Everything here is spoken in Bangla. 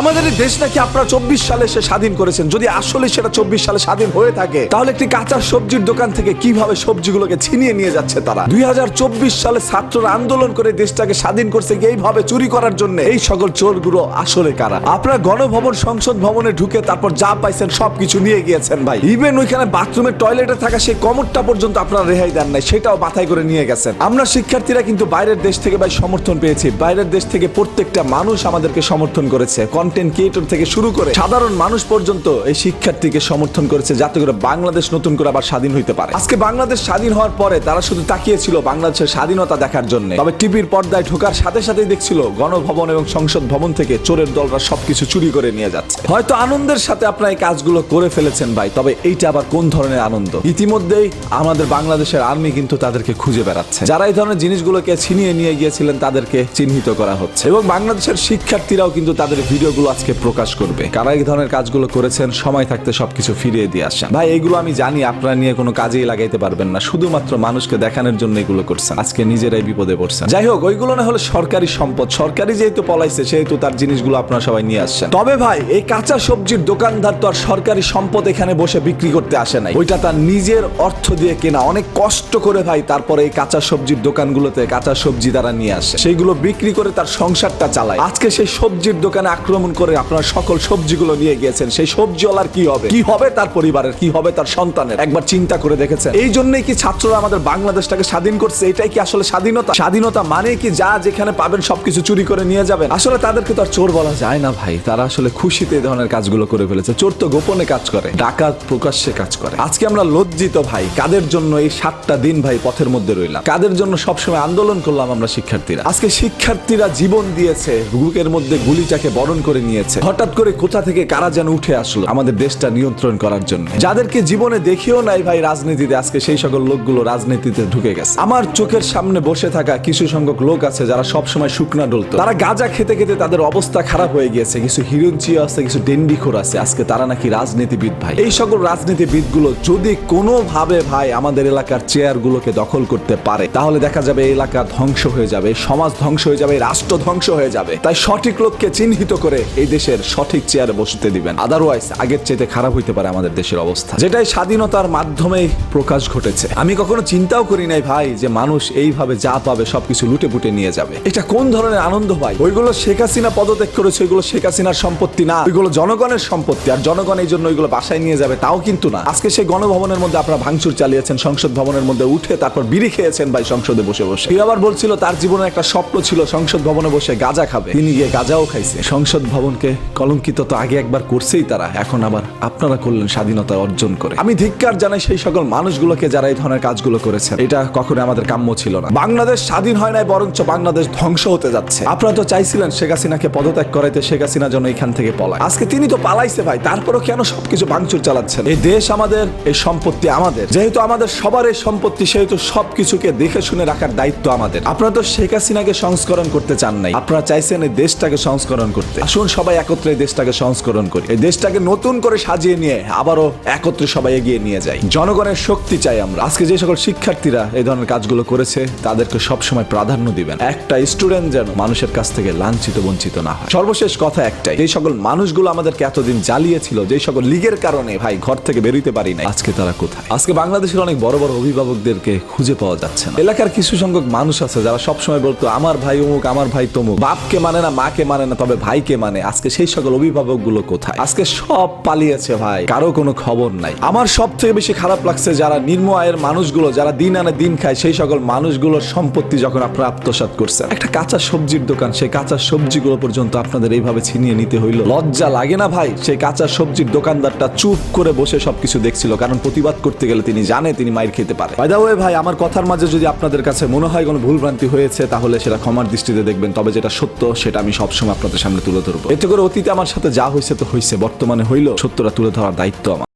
আমাদের এই দেশ নাকি আপনারা চব্বিশ সালে সে স্বাধীন করেছেন? যদি আসলে সেটা চব্বিশ সালে স্বাধীন হয়ে থাকে, তাহলে একটি কাঁচা সবজির দোকান থেকে কীভাবে সবজিগুলোকে ছিনিয়ে নিয়ে যাচ্ছে তারা? দুই সালে ছাত্ররা আন্দোলন করে দেশটাকে স্বাধীন করছে এইভাবে চুরি করার জন্য? এই সকল চোরগুলো আসলে কারা? আপনারা গণভবন, সংসদ ভবনে ঢুকে তারপর যা পাইছেন সবকিছু নিয়ে গিয়েছেন ভাই। ইভেন ওইখানে বাথরুমের টয়লেটে থাকা সেই কমরটা পর্যন্ত আপনারা রেহাই দেন নাই, সেটাও মাথায় করে নিয়ে গেছেন। আমরা শিক্ষার্থীরা কিন্তু বাইরের দেশ থেকে ভাই সমর্থন পেয়েছি। বাইরের দেশ থেকে প্রত্যেকটা মানুষ আমাদেরকে সমর্থন করেছে। কন্টেন্ট ক্রিয়েটর থেকে শুরু করে সাধারণ মানুষ পর্যন্ত এই শিক্ষার্থীকে সমর্থন করেছে যাতে করে বাংলাদেশ নতুন করে আবার স্বাধীন হইতে পারে। আজকে বাংলাদেশ স্বাধীন হওয়ার পরে তারা শুধু তাকিয়েছিল বাংলাদেশের স্বাধীনতা দেখার জন্য। তবে টিভির পর্দায় ঢোকার সাথে সাথেই দেখছিল গণভবন এবং সংসদ ভবন থেকে চোরের দলরা সবকিছু চুরি করে নিয়ে যাচ্ছে। হয়তো আনন্দের সাথে আপনার এই কাজগুলো করে ফেলেছেন ভাই, তবে এইটা আবার কোন ধরনের আনন্দ? ইতিমধ্যেই আমাদের বাংলাদেশের আর্মি কিন্তু তাদেরকে খুঁজে বেড়াচ্ছে। যারা এই ধরনের জিনিসগুলোকে ছিনিয়ে নিয়ে গিয়েছিলেন তাদেরকে চিহ্নিত করা হচ্ছে। এবং বাংলাদেশের শিক্ষার্থীরাও কিন্তু তাদের ভিডিওগুলো আজকে প্রকাশ করবে। কারা এই ধরনের কাজগুলো করেছেন, সময় থাকতে সবকিছু ফিরিয়ে দিয়ে আসেন ভাই, এগুলো আমি জানি, আপনারা নিয়ে কোনো কাজেই লাগাইতে পারবেন না। শুধুমাত্র মানুষকে দেখানোর জন্য এগুলো করছেন। আজকে নিজেরাই বিপদে পড়ছেন। যাই হোক, ওইগুলো না হলে সরকারি সম্পদ। সরকারি যেহেতু পলাইছে, সেহেতু তার জিনিসগুলো আপনারা সবাই নিয়ে আসছেন। তবে ভাই, এই কাঁচা সবজির দোকানদার তো আর সরকারি সম্পদ এখানে বসে বিক্রি করতে আসে নাই। ওইটা তার নিজের অর্থ দিয়ে কেনা। অনেক কষ্ট করে ভাই তারপরে এই কাঁচা সবজির দোকানগুলোতে কাঁচা সবজি তারা নিয়ে আসে। সেইগুলো বিক্রি করে তার সংসারটা চালায়। আজকে সেই সবজির দোকানে আক্রমণ করে আপনার সকল সবজিগুলো নিয়ে গিয়েছেন। সেই সবজিওয়ালার কি হবে? কি হবে তার পরিবারের? কি হবে তার সন্তানের? একবার চিন্তা করে দেখেছেন? এই জন্যই কি ছাত্ররা আমাদের বাংলাদেশটাকে স্বাধীন করছে? এটাই কি আসলে স্বাধীনতা? স্বাধীনতা মানে কি যা যেখানে পাবেন সবকিছু চুরি করে নিয়ে যাবেন? আসলে তাদেরকে তো আর চোর বলা যায় না ভাই। তারা আসলে খুশিতে এই ধরনের কাজগুলো করে ফেলেছে। চোর তো গোপনে কাজ করে। ডাকাত প্রকাশ্যে কাজ করে। আজকে আমরা লজ্জিত ভাই। কাদের জন্য এই সাতটা দিন ভাই পথের মধ্যে রইলাম? কাদের জন্য সবসময় আন্দোলন করলাম আমরা শিক্ষার্থীরা? আজকে শিক্ষার্থীরা জীবন দিয়েছে। বুকের মধ্যে গুলিটাকে বরণ করে নিয়েছে। হঠাৎ করে কোথা থেকে কারা যেন উঠে আসলো আমাদের দেশটা নিয়ন্ত্রণ করার জন্য। যাদেরকে জীবনে দেখেও নাই ভাই রাজনীতিতে, আজকে সেই সকল লোকগুলো রাজনীতিতে ঢুকে গেছে। আমার চোখের সামনে বসে থাকা কিছু সংখ্যক লোক আছে যারা সবসময় শুকনা ডলতো। তারা গাঁজা খেতে খেতে তাদের অবস্থা খারাপ হয়ে গিয়েছে। কিছু হিরঞ্চিও আছে, কিছু ডেন্ডিখোর আছে। আজকে তারা নাকি রাজনীতিবিদ ভাই। এই সকল রাজনীতিবিদগুলো যদি কোনোভাবে ভাই আমাদের এলাকার চেয়ার গুলোকে দখল করতে পারে, তাহলে দেখা যাবে এলাকা ধ্বংস হয়ে যাবে, সমাজ ধ্বংস হয়ে যাবে, রাষ্ট্র ধ্বংস হয়ে যাবে। তাই সঠিক লোককে চিহ্নিত করে এই দেশের সঠিক চেয়ারে বসতে দিবেন। আদারওয়াইজ আগের চাইতে খারাপ হইতে পারে আমাদের দেশের অবস্থা। যেটাই স্বাধীনতার মাধ্যমেই প্রকাশ ঘটেছে। আমি কখনো চিন্তাও করি নাই ভাই যে মানুষ এইভাবে যা পাবে সবকিছু লুটে পুটে নিয়ে যাবে। এটা কোন ধরনের আনন্দ ভাই? ওইগুলো শেখ হাসিনা পদত্যাগ করেছে, ওইগুলো শেখ হাসিনার সম্পত্তি না। ওইগুলো জনগণের সম্পত্তি, আর জনগণ এই জন্য ওইগুলো বাসায় নিয়ে যাবে তাও কিন্তু না। আজকে সেই গণভবনের মধ্যে আপনারা ভাঙচুর চালিয়েছেন, সংসদ ভবনের মধ্যে উঠে তারপর বিড়ি খেয়েছেন ভাই সংসদে বসে বসে। কেউ আবার বলছিল, তার জীবনে একটা স্বপ্ন ছিল সংসদ ভবনে বসে গাঁজা খাবে। তিনি গিয়ে গাঁজাও খাইছে। সংসদ ভবনকে কলঙ্কিত তো আগে একবার করছেই তারা, এখন আবার আপনারা করলেন স্বাধীনতা অর্জন করে। আমি ধিক্কার জানাই সেই সকল মানুষগুলোকে যারা এই ধরনের কাজগুলো করেছেন। এটা কখনো আমাদের কাম্য ছিল না। বাংলাদেশ স্বাধীন হয় নাই, বরঞ্চ বাংলাদেশ ধ্বংস হতে যাচ্ছে। আপনারা তো চাইছিলেন শেখ হাসিনাকে পদত্যাগ করাইতে শেখ হাসিনা যেন এখান থেকে পলায়। আজকে তিনি তো পালাইছে ভাই, তারপরও কেন সবকিছু ভাঙচুর চালাচ্ছেন? এই দেশ আমাদের, এই সম্পত্তি আমাদের। যেহেতু আমাদের সবার এই সম্পত্তি, সেহেতু সবকিছুকে দেখে শুনে রাখার দায়িত্ব আমাদের। আপনারা তো শেখ হাসিনাকে সংস্করণ করতে চান নাই। আপনারা চাইছেন এই দেশটাকে সংস্করণ করতে। আসুন সবাই একত্রে দেশটাকে সংস্করণ করি। এই দেশটাকে নতুন করে সাজিয়ে নিয়ে আবারও একত্রে সবাই এগিয়ে নিয়ে যাই। জনগণের শক্তি চাই আমরা। আজকে যে সকল শিক্ষার্থীরা এই ধরনের কাজগুলো করেছে, তাদেরকে সবসময় প্রাধান্য দিবেন। একটা স্টুডেন্ট যেন মানুষের কাছ থেকে লাঞ্ছিত, বঞ্চিত না হয়। সর্বশেষ কথা একটাই, যে সকল মানুষগুলো আমাদেরকে এতদিন জ্বালিয়েছিল, যে সকল লিগের কারণে ভাই ঘর থেকে বেরোতে পারি না আজকে তারা কোথায়? আজকে বাংলাদেশের অনেক বড় বড় অভিভাবকদেরকে খুঁজে পাওয়া যাচ্ছে না। এলাকার কিছু সংখ্যক মানুষ আছে, যারা সবসময় বলতো, আমার ভাই অমুক, আমার ভাই তমুক। বাপকে মানে না, মাকে মানে না, তবে ভাইকে মানে আজকে সেই সকল অভিভাবকগুলো কোথায়? আজকে সব পালিয়েছে ভাই, কারও কোনো খবর নাই। আমার সব থেকে বেশি খারাপ লাগছে যারা নিম্ন আয়ের মানুষগুলো, যারা দিন আনে দিন খায়, সেই সকল মানুষগুলোর সম্পত্তি যখন আপনারা আত্মসাৎ করছেন। একটা কাঁচা সবজির দোকান, সেই কাঁচা সবজিগুলো পর্যন্ত আপনাদের এইভাবে ছিনিয়ে নিতে হইল। লজ্জা লাগে না ভাই? সেই কাঁচা সবজির দোকানদারটা চুপ করে বসে সবকিছু দেখছিল, কারণ প্রতিবাদ করতে গেলে তিনি জানে তিনি মায়ের খেতে পারে। ওয়ে ভাই, আমার কথার মাঝে যদি আপনাদের কাছে মনে হয় কোনো ভুলভ্রান্তি হয়েছে, তাহলে সেটা ক্ষমার দৃষ্টিতে দেখবেন, তবে যেটা সত্য সেটা আমি সবসময় আপনাদের সামনে তুলে ধরবো এতে করে অতীতে আমার সাথে যা হয়েছে তো হয়েছে। বর্তমানে হইল সত্যটা তুলে ধরার দায়িত্ব আমার।